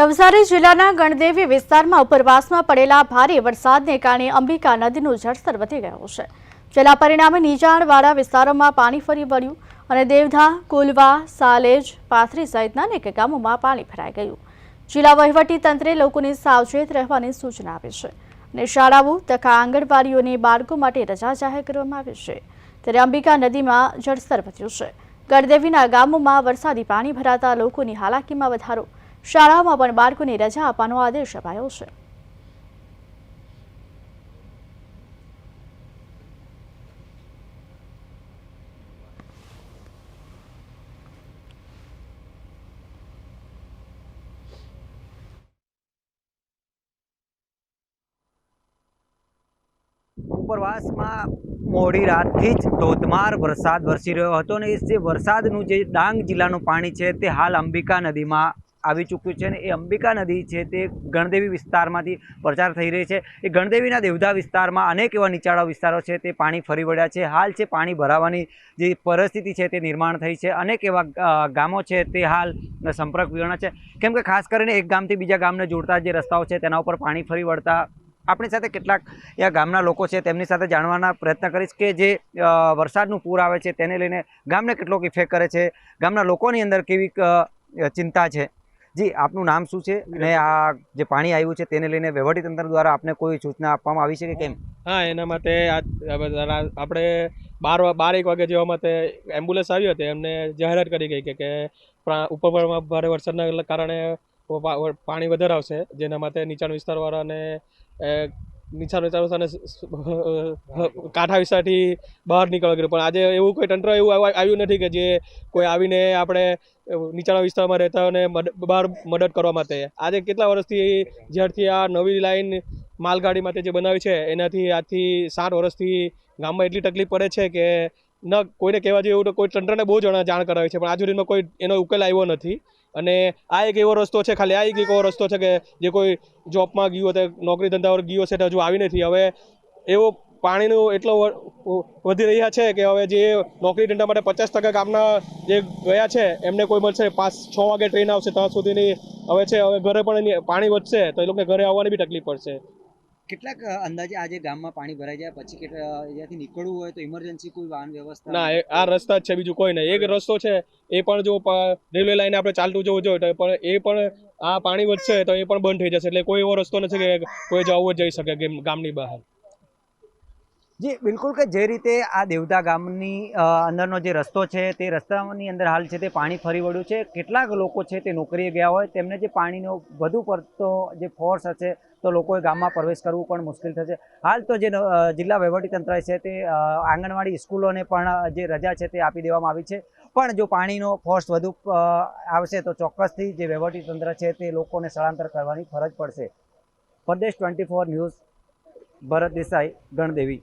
નવસારી જિલ્લાના ગણદેવી વિસ્તારમાં ઉપરવાસમાં પડેલા ભારે વરસાદને કારણે અંબિકા નદીનું જળસ્તર વધી ગયું છે. જેના પરિણામે નીચાણવાળા વિસ્તારોમાં પાણી ફરી વળ્યું અને દેવધા, કુલવા, સાલેજ, પાથરી સહિતના અનેક ગામોમાં પાણી ભરાઈ ગયું. જિલ્લા વહીવટી તંત્રે લોકોને સાવચેત રહેવાની સૂચના આપી છે અને શાળાઓ તથા આંગણવાડીઓને બાળકો માટે રજા જાહેર કરવામાં આવી છે. ત્યારે અંબિકા નદીમાં જળસ્તર વધ્યું છે. ગણદેવીના ગામોમાં વરસાદી પાણી ભરાતા લોકોની હાલાકીમાં વધારો શાળાઓમાં પણ બાળકોને રજા આપવાનો આદેશ અપાયો છે. ઉપરવાસમાં મોડી રાતથી જ ધોધમાર વરસાદ વરસી રહ્યો હતો અને એ વરસાદનું જે ડાંગ જિલ્લાનું પાણી છે તે હાલ અંબિકા નદીમાં આવી ચૂક્યું છે અને એ અંબિકા નદી છે તે ગણદેવી વિસ્તારમાંથી પ્રચાર થઈ રહી છે. એ ગણદેવીના દેવધા વિસ્તારમાં અનેક એવા નીચાણા વિસ્તારો છે, તે પાણી ફરી વળ્યા છે. હાલ છે પાણી ભરાવાની જે પરિસ્થિતિ છે તે નિર્માણ થઈ છે. અનેક એવા ગામો છે તે હાલ સંપર્ક વિહોણા છે. કેમ કે ખાસ કરીને એક ગામથી બીજા ગામને જોડતા જે રસ્તાઓ છે તેના ઉપર પાણી ફરી વળતા આપણી સાથે કેટલાક એવા ગામના લોકો છે તેમની સાથે જાણવાના પ્રયત્ન કરીશ કે જે વરસાદનું પૂર આવે છે તેને લઈને ગામને કેટલોક ઇફેક્ટ કરે છે. ગામના લોકોની અંદર કેવી ચિંતા છે? જી, આપનું નામ શું છે અને આ જે પાણી આવ્યું છે તેને લઈને વહીવટીતંત્ર દ્વારા આપને કોઈ સૂચના આપવામાં આવી છે કે કેમ? હા, એના માટે આપણે બાર બાર એક વાગે જેવા માટે એમ્બ્યુલન્સ આવી હતી, એમને જાહેરાત કરી ગઈ કે કે પ્રા- ઉપરમાં ભારે વરસાદના કારણે પાણી વધારે આવશે, જેના માટે નીચાણ વિસ્તારવાળાને નીચાણ વિસ્તારવાળાને કાંઠા વિસ્તારથી બહાર નીકળવા કર્યું પણ આજે એવું કોઈ તંત્ર એવું આવ્યું નથી કે જે કોઈ આવીને આપણે નીચાણા વિસ્તારમાં રહેતા અને બહાર મદદ કરવા માટે. આજે કેટલા વર્ષથી જ્યારથી આ નવી લાઈન માલગાડી માટે જે બનાવી છે, એનાથી આજથી સાત વર્ષથી ગામમાં એટલી તકલીફ પડે છે કે ન કોઈને કહેવા જેવું તો કોઈ તંત્રને બહુ જણા જાણ કરાવી છે. પણ આજ કોઈ એનો ઉકેલ આવ્યો નથી. અને આ એક એવો રસ્તો છે, ખાલી આ એક એવો રસ્તો છે કે જે કોઈ જોબમાં ગયો તો નોકરી ધંધા પર ગયો છે તો હજુ આવી નથી. હવે એવો પાણીનો એટલો વધી રહ્યા છે કે હવે જે નોકરી ધંધા માટે પચાસ ટકા કામના જે ગયા છે, એમને કોઈ મળશે પાંચ, છ વાગે ટ્રેન આવશે ત્યાં સુધીની. હવે છે, હવે ઘરે પણ પાણી વધશે તો એ લોકોને ઘરે આવવાની બી તકલીફ પડશે. કેટલાક અંદાજે આજે ગામમાં પાણી ભરાઈ જાય પછી અહીંયાથી નીકળવું હોય તો ઇમરજન્સી કોઈ વાહન વ્યવસ્થા ના આ રસ્તા જ છે બીજું કોઈ નહીં. એક રસ્તો છે એ પણ જો રેલવે લાઈને આપણે ચાલતું જવું જોઈએ તો પણ એ પણ આ પાણી વધશે તો એ પણ બંધ થઈ જશે. એટલે કોઈ એવો રસ્તો નથી કે કોઈ જવું જ જઈ શકે ગામની બહાર. જી બિલકુલ કે જે રીતે આ દેવતા ગામની અંદરનો જે રસ્તો છે તે રસ્તાની અંદર હાલ છે તે પાણી ફરી વળ્યું છે. કેટલાક લોકો છે તે નોકરીએ ગયા હોય તેમને જે પાણીનો વધુ પડતો જે ફોર્સ હશે તો લોકોએ ગામમાં પ્રવેશ કરવું પણ મુશ્કેલ થશે. હાલ તો જે જિલ્લા વહીવટીતંત્ર છે તે આંગણવાડી સ્કૂલોને પણ જે રજા છે તે આપી દેવામાં આવી છે. પણ જો પાણીનો ફોર્સ વધુ આવશે તો ચોક્કસથી જે વહીવટીતંત્ર છે તે લોકોને સ્થળાંતર કરવાની ફરજ પડશે. Pradesh twenty four news, Bharat Desai, Gandevi.